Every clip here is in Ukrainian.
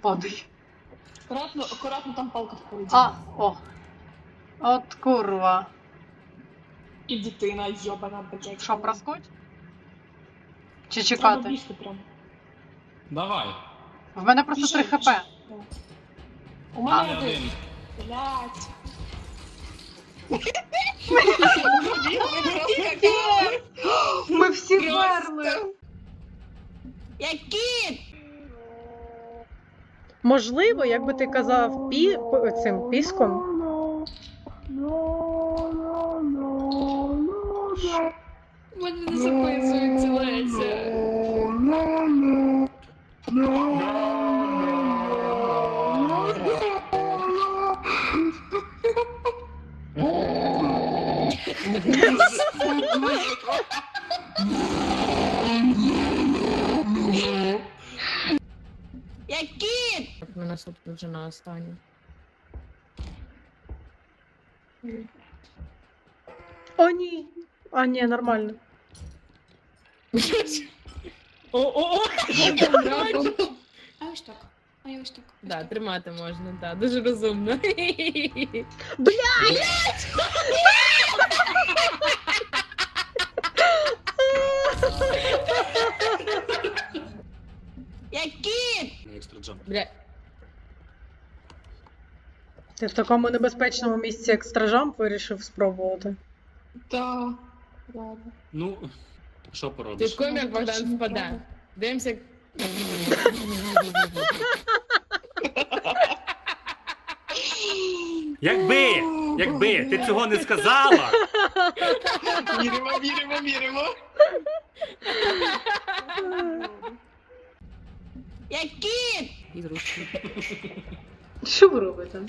падає. Акуратно, акуратно там палка входить. А, о. От курва. І дитина йобана, блядь. Що, проскочь? Чи Треба чекати? бігти прям. Давай. В мене просто 3 хп. У мене не один. один. Блядь. Ми всі мерли. Які? Можливо, якби ти казав пі... цим піском. Мене не записується Леся. Які? Ми наступну вже на останню. О, ні. А, ні, нормально. О-о-о! А ось так. А я ось так. Ось Да, так. тримати можна, да, дуже розумно. Які? На екстра Джамп. Бля, Ти в такому небезпечному місці екстражамп вирішив спробувати. Та. Ладно. Ну, що ти поробиш? в комі, як Ну, Богдан впаде. Дивимося. як- Якби, якби ти цього не сказала, Віримо, віримо, віримо. Які? І зручно. Що ви робите?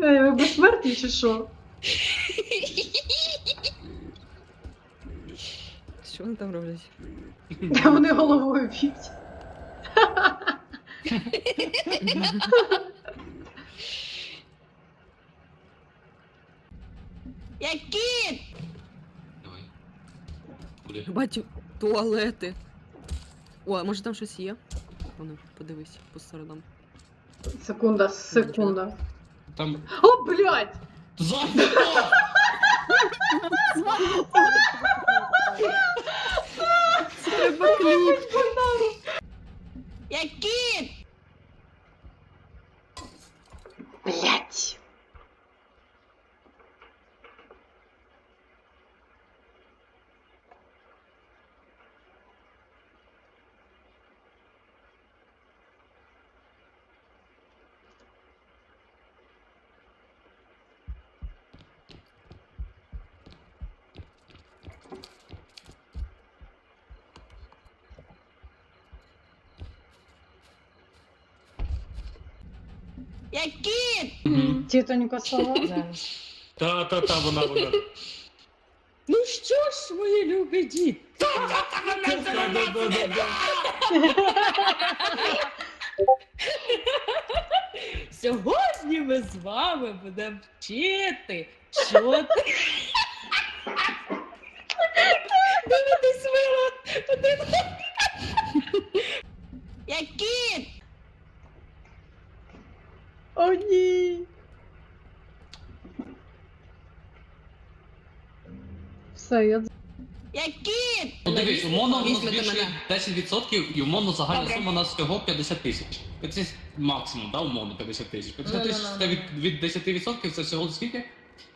Ей, Ви безсмертні чи що? Що вони там роблять? Де вони головою б'ють? Які? Давай. Куди? Бачу, туалети. О, а може там щось є? Воно, подивись по сторонам. Секунда, секунда. Там. О, блядь! Треба кліп. Які? Блядь! Які? Мгм. Тітонька сова. Зараз. Та, та, та, вона, вона. Ну що ж, мої любі діти? Сьогодні ми з вами будемо вчити, що ти. Дивитись мило. Один. Які? О, ні! Все, я Які? Ну дивись, умовно воно Візьмете збільшує мене. 10% і умовно загальна Добре. сума у нас всього 50 тисяч. Це максимум, да, умовно 50 тисяч. 50 тисяч Ну-ну-ну. це від, від 10% це всього скільки?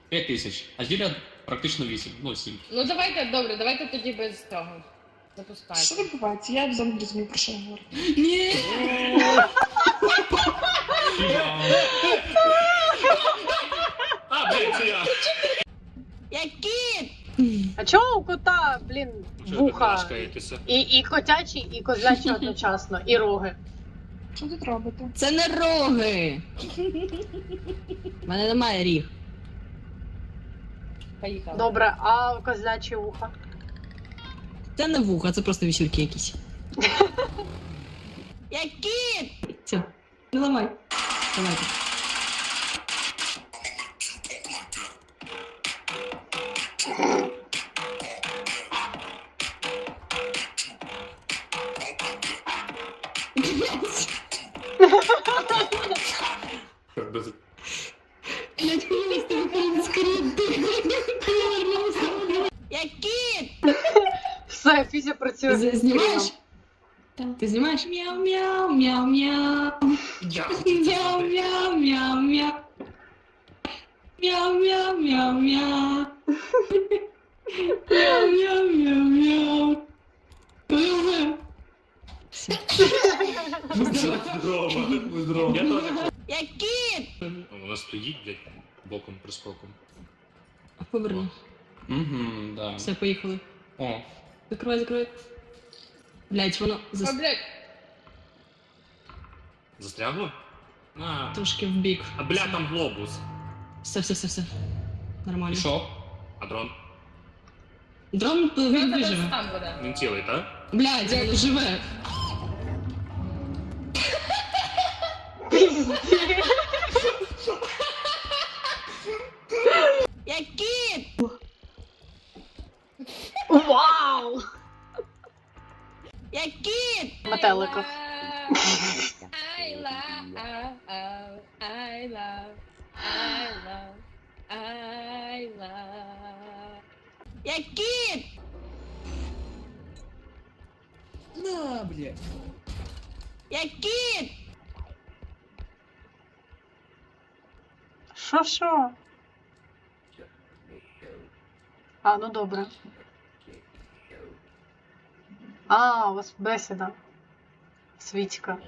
5 тисяч. А зілля практично 8, ну 7. Ну давайте, добре, давайте тоді без цього. Що Запускайте. відбувається? Я взагалі не розумію, про що я говорю. Ні! А, блядь, це я. Які? А чого у кота, блін, Що ви вуха? І, і котячі, і козлячі одночасно, і роги. Що тут робите? Це не роги. У мене немає ріг. Поїхали. Добре, а козлячі вуха? Це не вуха, це просто вісюльки якісь. Які? Все. Не ламай. Давайте. Фізя працює. З- Знімаєш? Так. Ти знімаєш? Мяу, мяу, мяу, мяу. Я Мяу, мяу, мяу, мяу. Мяу, мяу, мяу, мяу. Мяу, мяу, мяу, мяу. Ага. Все. Здорово, здорово. Я теж. Я кіт! Вона стоїть, блядь, боком прискоком. Поверни. Угу, да. Все, поїхали. О, Закривай, закривай. Блять, воно зас... Застрягло? А, трошки в бік. а бля, там глобус. Все, все, все, все. Нормально. пішов. А дрон? Дрон п- він виживе. Він цілий, так? Блядь, він живе. love, I love, I love. Я кіт! На, блядь. Я кіт! Що, що? А, ну добре. А, у вас бесіда. Свічка.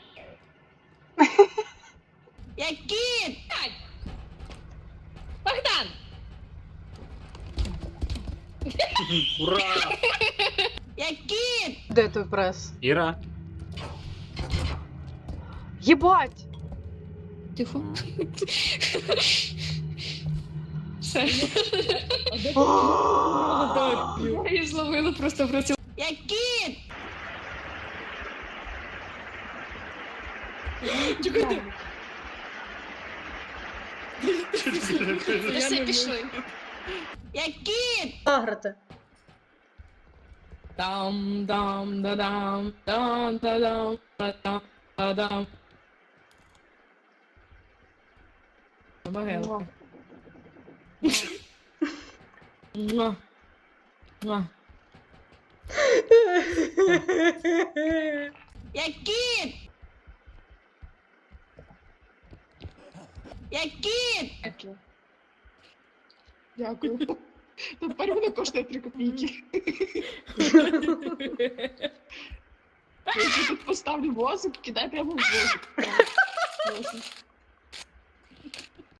Я кіт! Богдан! Ура! Я кіт! Де той прес? Іра. Єбать! Тихо. Все. Я її зловила просто в році. Я кіт! Все пішли. Я кіт! Аграти. Дам, дам, да дам, дам, да дам, да дам, да дам. Багелка. Муа. Муа. Я кіт! Я кіт! Дякую. Тепер вона коштує 3 копійки. Я тут поставлю возик, кидай прямо в возик.